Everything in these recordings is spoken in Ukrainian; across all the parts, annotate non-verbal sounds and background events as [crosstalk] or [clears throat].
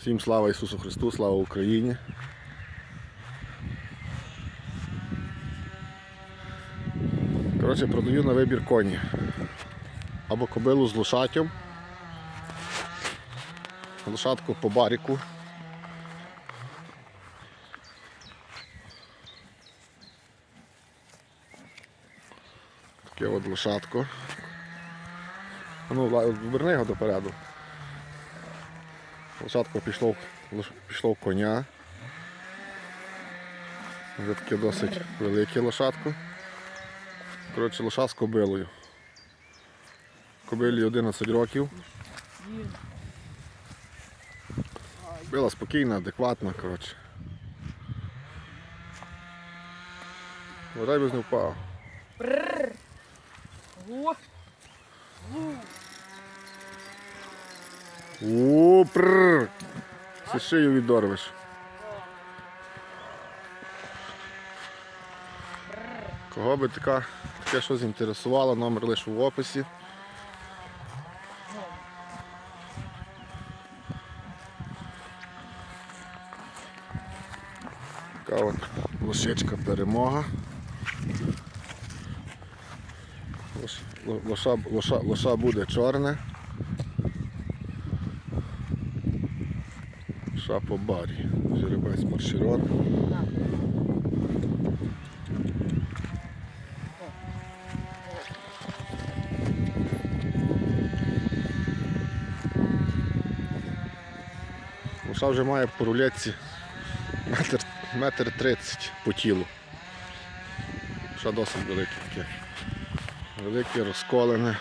Всім слава Ісусу Христу, слава Україні. Коротше, продаю на вибір коні. Або кобилу з лошатям. Лошадку по баріку. Таке от лошадко. Ну, верни його допереду. Лошадко пішло, пішло коня. Вже таке досить велике лошадко. Коротше, лоша з кобилою. Кобилі 11 років. Била спокійна, адекватна, коротше. Вважай без не впав. О, О, прррр. Це шию відорвеш. Кого би така, таке щось інтересувало, номер лише в описі. Така от лошечка перемога. Лоша, лоша, лоша буде чорне. Шапо барі. Жеребець марширон. Лоша вже має по рулетці метр, метр тридцять по тілу. Ще досить велике таке. Велике, розколене.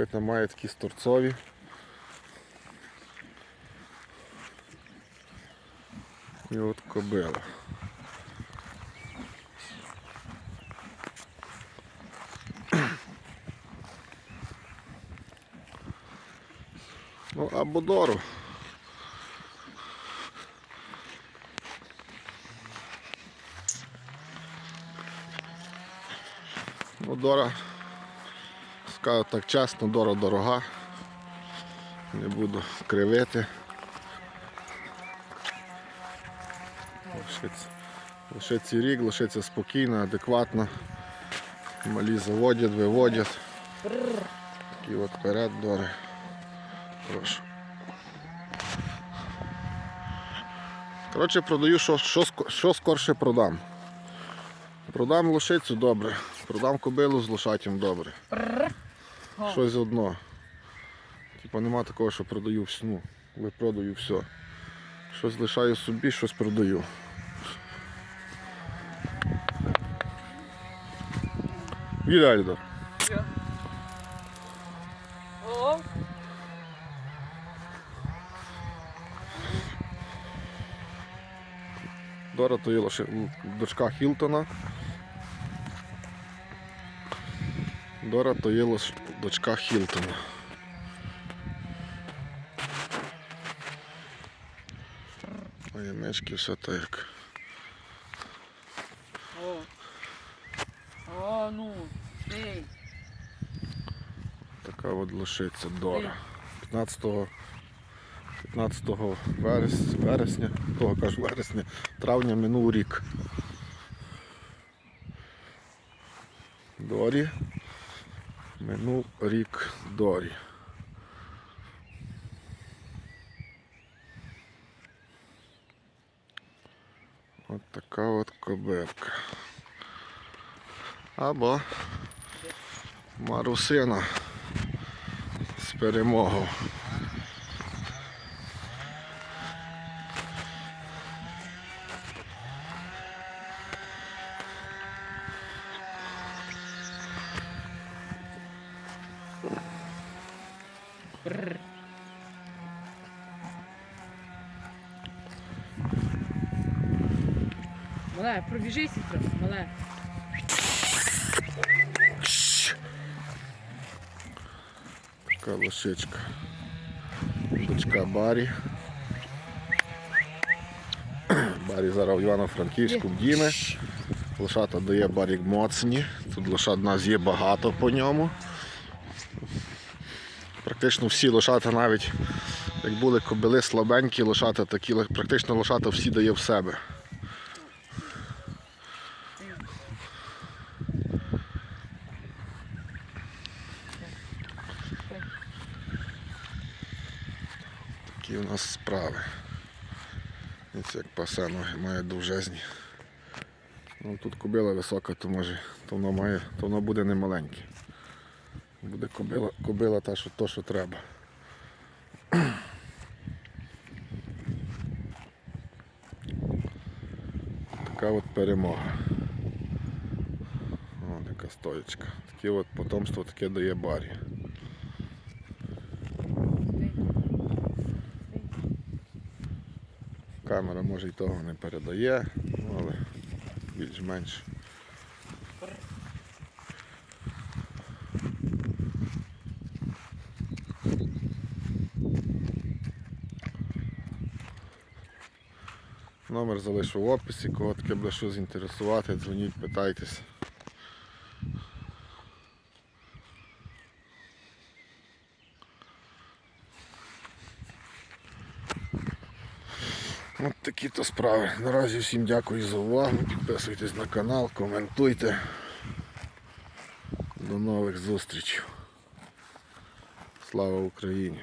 Копита має такі сторцові. І от кобила. Ну, або дору. Ну, Дора, скажу так чесно, Дора дорога. Не буду кривити. Лишиться, лишиться рік, лишиться спокійно, адекватно. Малі заводять, виводять. Такі от вперед дори. Прошу. Коротше, продаю, що, що, що скорше продам. Продам лошицю добре, продам кобилу з лошатям добре. Щось одно. Типа нема такого, що продаю всю, ну, випродаю все. Щось лишаю собі, щось продаю. Віля о, Дора то є лише дочка Хілтона. Дора то є дочка Хілтона. Ямечки все так. о. О, ну, ей, Така от лошиця Дора. 15 15 верес- вересня, того кажу вересня, травня минув рік. Дорі. Минув рік Дорі. От така от кобилка. Або Марусина з перемогою. Мале, пробіжися трохи, мале. Така лошечка. Дочка Барі. [clears throat] Барі зараз в Івано-Франківську в Діми. Лошата дає барік моцні. Тут лошад у нас є багато по ньому. Практично всі лошата навіть як були кобили слабенькі лошата, такі практично лошата всі дає в себе. Такі у нас справи. Ось як пасе ноги має довжезні. Ну, тут кобила висока, то може, то воно має, то воно буде не маленьке. Буде кобила, кобила та, що, то, що треба. Така от перемога. О, яка стоячка. Таке от потомство таке дає барі. Камера може й того не передає, але більш-менш. Номер залишу в описі, кого таке буде що зінтересувати, дзвоніть, питайтесь. От такі то справи. Наразі всім дякую за увагу. Підписуйтесь на канал, коментуйте. До нових зустрічей. Слава Україні!